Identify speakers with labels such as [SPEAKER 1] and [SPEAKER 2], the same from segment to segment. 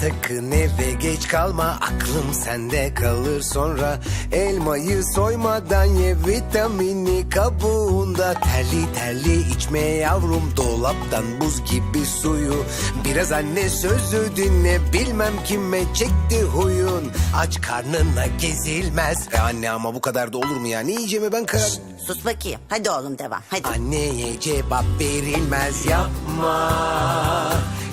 [SPEAKER 1] sakın eve geç kalma Aklım sende kalır sonra. Elmayı soymadan ye vitamini kabuğunda. Terli terli içme yavrum dolaptan buz gibi suyu. Biraz anne sözü dinle bilmem kime çekti huyun. Aç karnına gezilmez. E Anne ama bu kadar da olur mu ya? Ne yiyeceğimi ben? Karar
[SPEAKER 2] Sus bakayım. Hadi oğlum devam. Hadi.
[SPEAKER 1] Anneye cevap verilmez. Yapma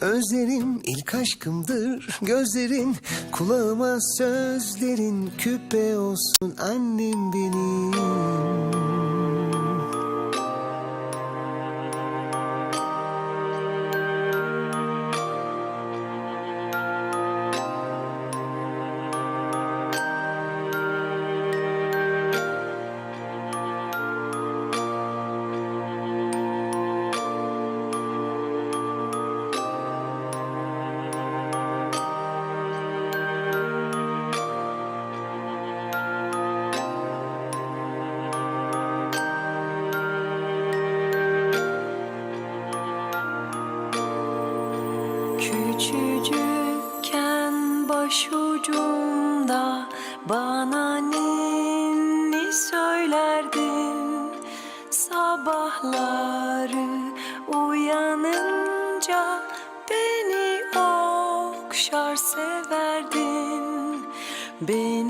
[SPEAKER 1] özlerim ilk aşkımdır. Gözlerin kulağıma sözlerin küpe olsun annem benim.
[SPEAKER 3] Başucumda bana ninni söylerdin. Sabahları uyanınca beni okşar severdin. Benim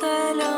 [SPEAKER 3] güzel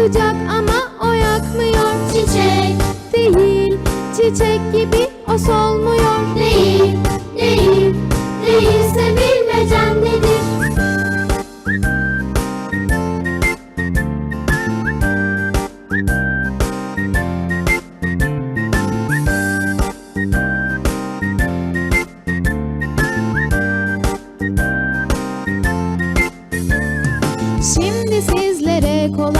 [SPEAKER 4] Sıcak ama o yakmıyor
[SPEAKER 5] çiçek
[SPEAKER 4] Değil çiçek gibi o solmuyor
[SPEAKER 5] Değil, değil, değilse bilmecen nedir?
[SPEAKER 4] Şimdi sizlere kolay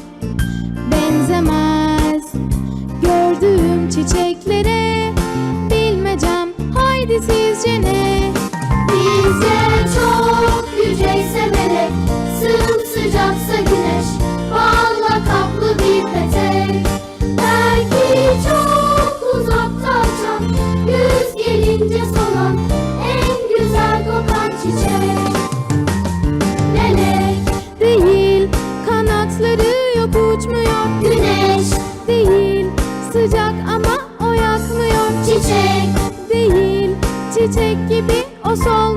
[SPEAKER 4] sıcak ama o yakmıyor.
[SPEAKER 5] Çiçek.
[SPEAKER 4] Değil çiçek gibi o solmuyor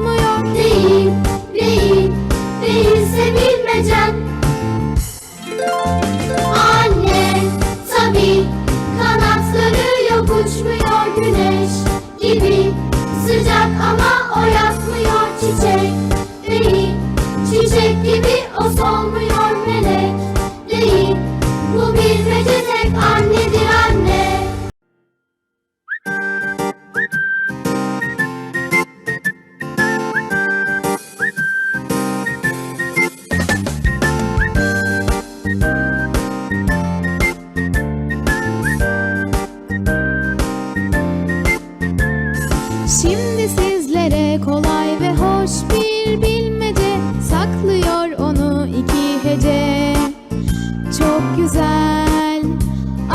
[SPEAKER 4] güzel.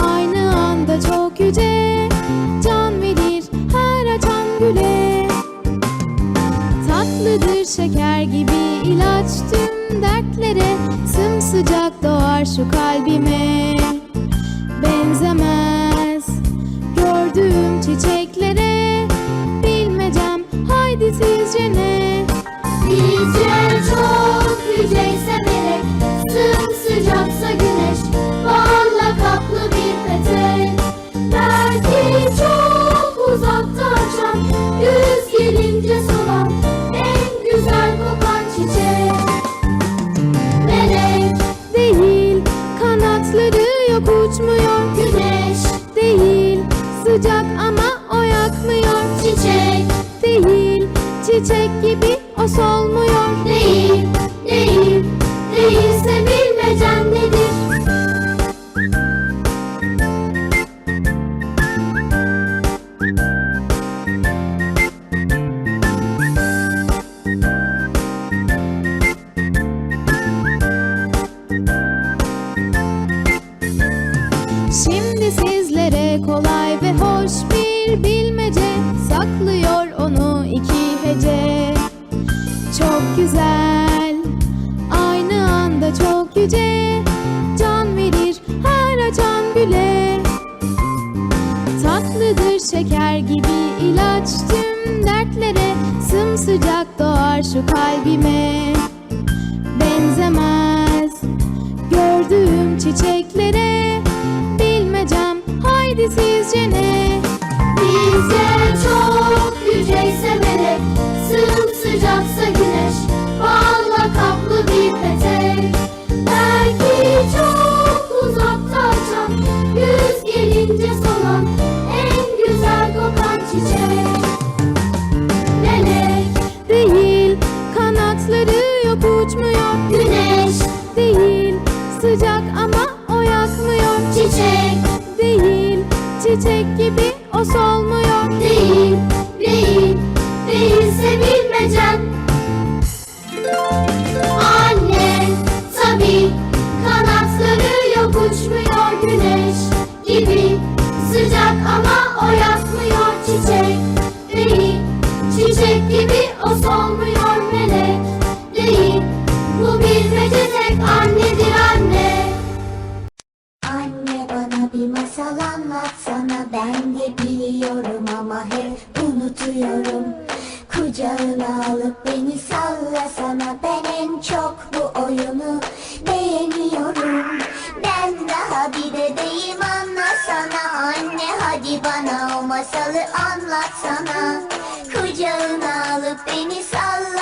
[SPEAKER 4] Aynı anda çok yüce Can verir her açan güle. Tatlıdır şeker gibi ilaç tüm dertlere Sımsıcak doğar şu kalbime yüce Can verir her açan güle Tatlıdır şeker gibi ilaç tüm dertlere Sımsıcak doğar şu kalbime Benzemez gördüğüm çiçeklere Bilmecem haydi sizce ne?
[SPEAKER 5] Bizce çok
[SPEAKER 6] Ben de biliyorum ama hep unutuyorum. Kucağına alıp beni sallasana. Ben en çok bu oyunu beğeniyorum. Ben daha bir bebeğim anlasana. Anne hadi bana o masalı anlatsana. Kucağına alıp beni salla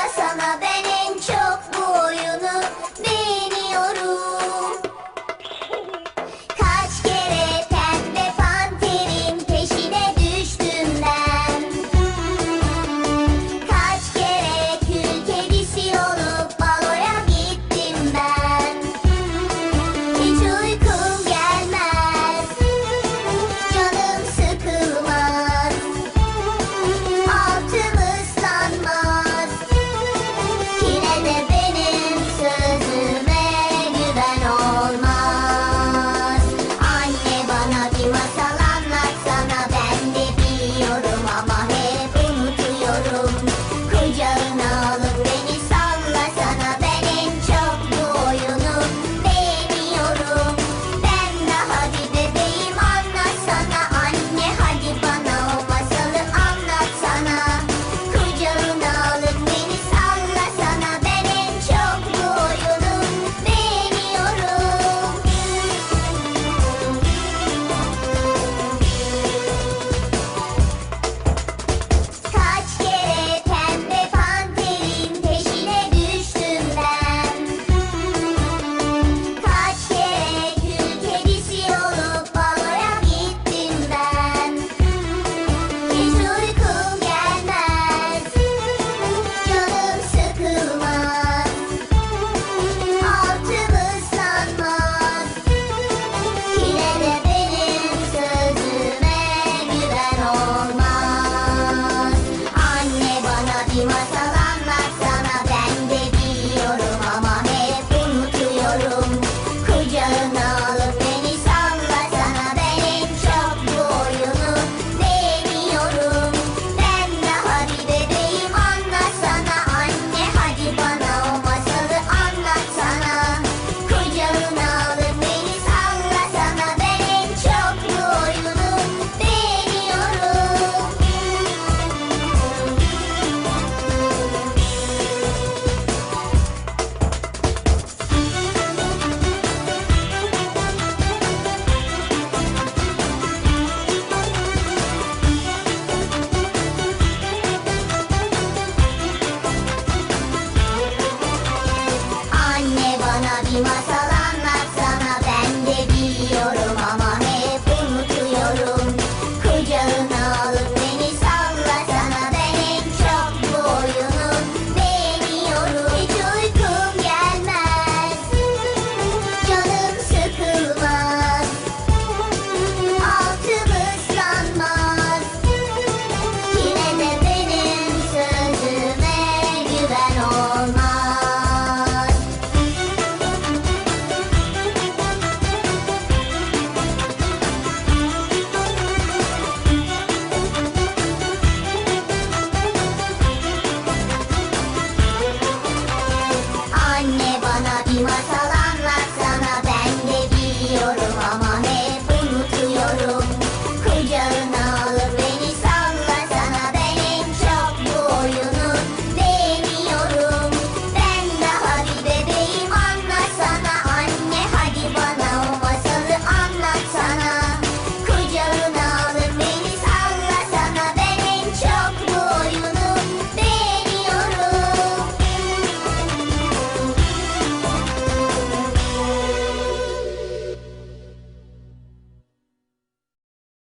[SPEAKER 6] 噂